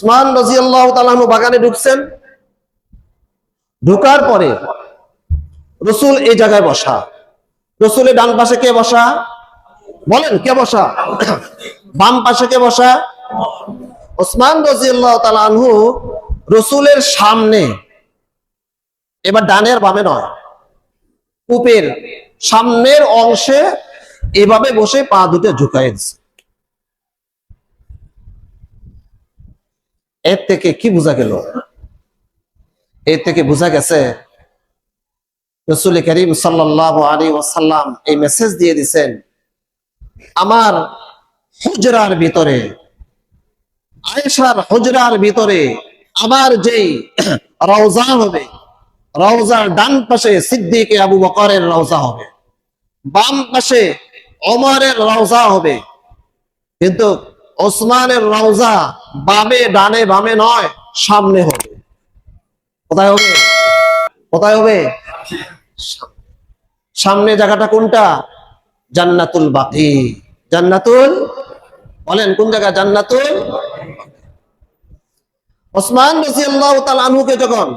ওসমান রাজি আল্লাহ তালাহনু বাগানে ঢুকছেন। ঢুকার পরে রসুল এই জায়গায় বসা। রসুলের ডান পাশে কে বসা? বলেন, কে বসা? বাম পাশে কে বসা? ওসমান রাজি আল্লাহ তালাহু রসুলের সামনে, এবার ডানের বামে নয় কূপের সামনের অংশে এভাবে বসে পা দুটো ঝুঁকাই এর থেকে কি বোঝা গেল? এর থেকে বোঝা গেছে রসুল করিম এই মেসেজ দিয়ে দিছেন, আমার হুজরার ভিতরে, আয়েশার হুজরার ভিতরে আমার যেই রওজা হবে, রওজার ডান পাশে সিদ্দিকে আবু বকরের রওজা হবে, বাম পাশে অমরের রওজা হবে। কিন্তু ওসমানের রওজা বামে, ডানে, বামে নয়, সামনে হবে। কোথায় হবে? কোথায় হবে? সামনে জায়গাটা কোনটা? জান্নাতুল বাকি। জান্নাতুল? বলেন, কোন জায়গা? জান্নাতুল? ওসমান রাজিয়াল্লাহু তাআলা আনহুকে যখন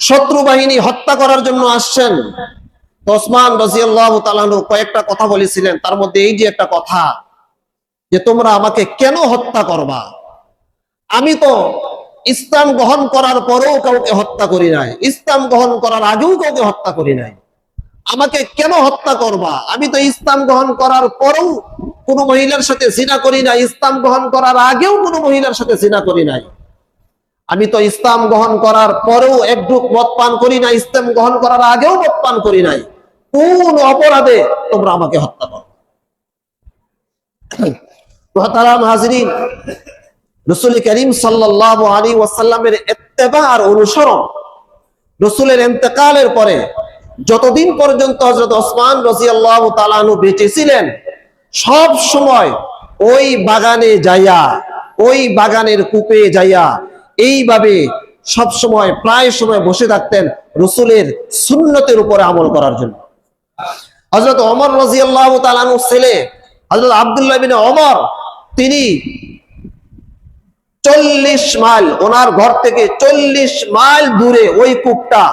শত্রু বাহিনী হত্যা করার জন্য আসছেন ওসমান রাজিয়াল্লাহু তাআলা আনহু কয়েকটা কথা বলেছিলেন। তার মধ্যে এই যে একটা কথা যে তোমরা আমাকে কেন হত্যা করবা? আমি তো ইসলাম গ্রহণ করার পরেও কাউকে হত্যা করি নাই। ইসলাম গ্রহণ করার আগেও কাউকে হত্যা করি নাই। আমাকে কেন হত্যা করবা? আমি তো ইসলাম গ্রহণ করার পরেও কোন মহিলার সাথে জিনা করি নাই। ইসলাম গ্রহণ করার আগেও কোনো মহিলার সাথে জিনা করি নাই। আমি তো ইসলাম গ্রহণ করার পরেও একটুক মদ পান করি না ইসলাম গ্রহণ করার আগেও মদ পান করি নাই। কোন অপরাধে তোমরা আমাকে হত্যা করো? হাজরিন, রসুল করিম সাল্লাহ আলী ওয়াসাল্লামের এত্তেবা আর অনুসরণ রসুলের পরে যতদিন পর্যন্ত হজরত ওসমান রসি আল্লাহ বেঁচে ছিলেন, সব সময় ওই বাগানে যাইয়া, ওই বাগানের কূপে যাইয়া এইভাবে সব সময়, প্রায় সময় বসে থাকতেন রসুলের সুন্নতের উপরে আমল করার জন্য। হজরত অমর রাজি আল্লাহ তালানুর ছেলে হজরত আবদুল্লাহ বিন অমর তিনি চল্লিশ মাইল, ওনার ঘর থেকে চল্লিশ মাইল দূরে ওই কূপটা,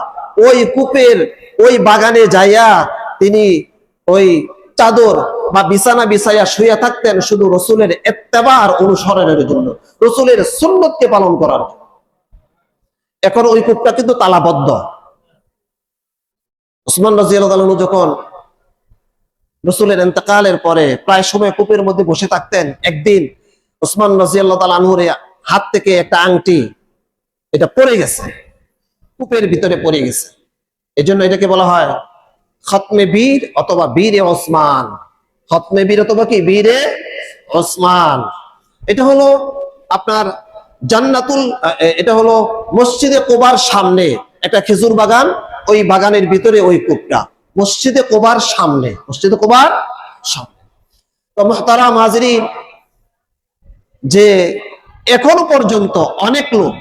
ওই কূপের ওই বাগানে যাইয়া তিনি ওই চাদর বা বিছানা বিছাইয়া শুয়ে থাকতেন শুধু রসুলের এত্তেবার অনুসরণের জন্য, রসুলের সুন্নতকে পালন করার জন্য। এখন ওই কূপটা কিন্তু তালাবদ্ধ। ওসমান রাজিয়াল যখন রসুলের এন্তকালের পরে প্রায় সময় কূপের মধ্যে বসে থাকতেন একদিন ওসমান রাজিয়াল্লাহ আনহুর হাত থেকে একটা আংটি, এটা পড়ে গেছে, কূপের ভিতরে পড়ে গেছে। এই জন্য এটাকে বলা হয় খতমে বীর অথবা বীরে ওসমান। খতমে বীর অথবা কি? বীরে ওসমান। এটা হলো আপনার জান্নাতুল, এটা হলো মসজিদে কোবার সামনে একটা খেজুর বাগান, ওই বাগানের ভিতরে ওই কূপটা। মসজিদে কোবার সামনে মসজিদে কোবার সামনে। তো মহতারা মাঝরি যে এখনও পর্যন্ত অনেক লোক